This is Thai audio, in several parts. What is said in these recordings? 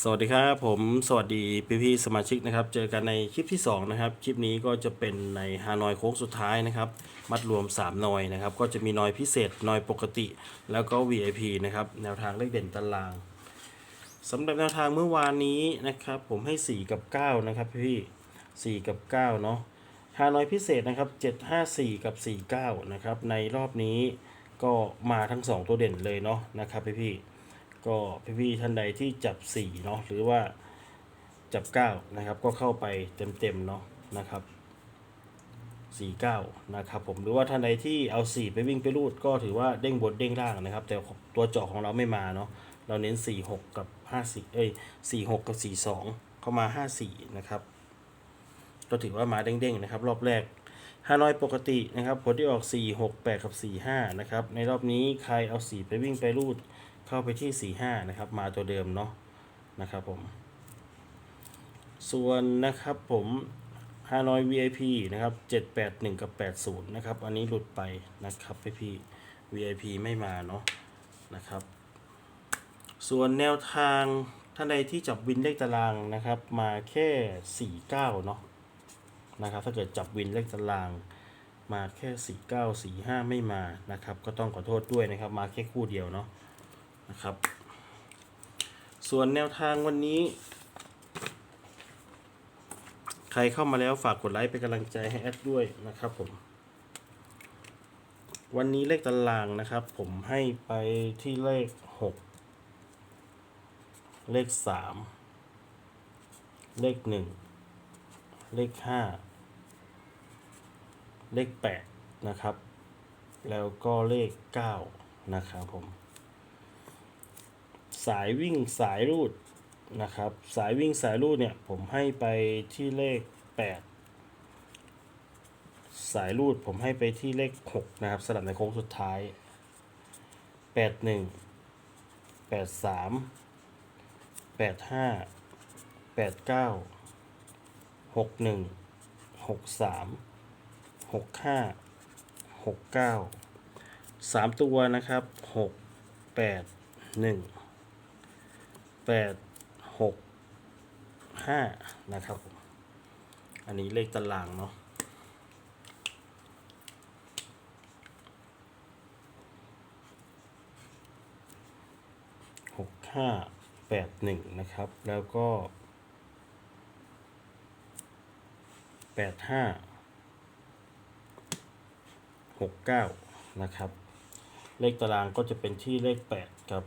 สวัสดีครับผมสวัสดีพี่พี่ๆสมาชิกนะครับ เจอกันในคลิปที่ 2 นะครับ คลิปนี้ก็จะเป็นในฮานอยโค้งสุดท้ายนะครับ มัดรวม 3 นอยนะครับ ก็จะมีนอยพิเศษนอยปกติ แล้วก็ VIP นะครับ แนวทางเลขเด่นตารางสำหรับแนวทางเมื่อวานนี้นะครับ ผมให้ 4 กับ 9 นะครับพี่พี่4กับ 9 เนาะฮานอยพิเศษนะครับ 754 กับ 49 นะครับ ในรอบนี้ก็มาทั้ง 2 ตัวเด่นเลยเนาะนะครับพี่พี่ ก็พี่ๆท่านใดที่จับ4เนาะหรือว่าจับ9นะครับก็เข้าไปเต็มๆเนาะนะครับ49นะครับผมหรือว่าท่านใดที่เอา 4 ไปวิ่งไปรูดก็ถือว่าเด้งบนเด้งล่างนะครับ แต่ตัวเจาะของเราไม่มาเนาะเราเน้น 46 กับ54เอ้ย 46 กับ 42 เข้ามา 54 นะครับ ก็ถือว่ามาเด้งๆนะครับ รอบแรกฮานอยปกตินะครับผลที่ออก 4 6 8 กับ 45 นะครับ ในรอบนี้ใครเอา 4 ไปวิ่งไปรูด เข้าไปที่ 45 นะครับ มาตัวเดิมเนาะนะครับผม ส่วนนะครับผมฮานอย VIP นะครับ 781 กับ 80 นะครับ อันนี้หลุดไปนะครับพี่พี่ VIP ไม่มาเนาะนะครับ ส่วนแนวทางท่านใดที่จับวินเลขตารางนะครับ มาแค่ 49 เนาะนะครับ ถ้าเกิดจับวินเลขตารางมาแค่ 49 45 ไม่มานะครับ ก็ต้องขอโทษด้วยนะครับ มาแค่คู่เดียวเนาะ นะครับ ส่วนแนวทางวันนี้ ใครเข้ามาแล้วฝากกดไลค์เป็นกำลังใจให้แอดด้วยนะครับผม วันนี้เลขตารางนะครับ ผมให้ไปที่เลขหกเลขสามเลขหนึ่งเลขห้าเลขแปดนะครับ แล้วก็เลขเก้านะครับผม สายวิ่งสายรูดนะครับ สายวิ่งสายรูดเนี่ยผมให้ไปที่เลข 8 สายรูดผมให้ไปที่เลข 6 นะครับสลับในโค้งสุดท้าย 81 83 85 89 61 63 65 69 3 ตัวนะครับ 6 8 1 แปดหกห้านะครับ อันนี้เลขตารางเนาะหกห้าแปดหนึ่งนะครับ แล้วก็แปดห้าหกเก้านะครับ เลขตารางก็จะเป็นที่เลข8กับ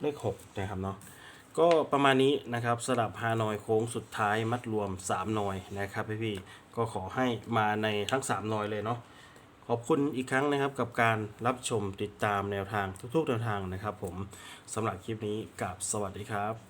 เลข6นะครับเนาะ ก็ประมาณนี้นะครับสลับฮานอยโค้งสุดท้ายมัดรวม3นอยนะครับพี่พี่ก็ขอให้มาในทั้ง3นอยเลยเนาะขอบคุณอีกครั้งนะครับกับการรับชมติดตามแนวทางทุกๆแนวทางนะครับ ผมสำหรับคลิปนี้กับสวัสดีครับ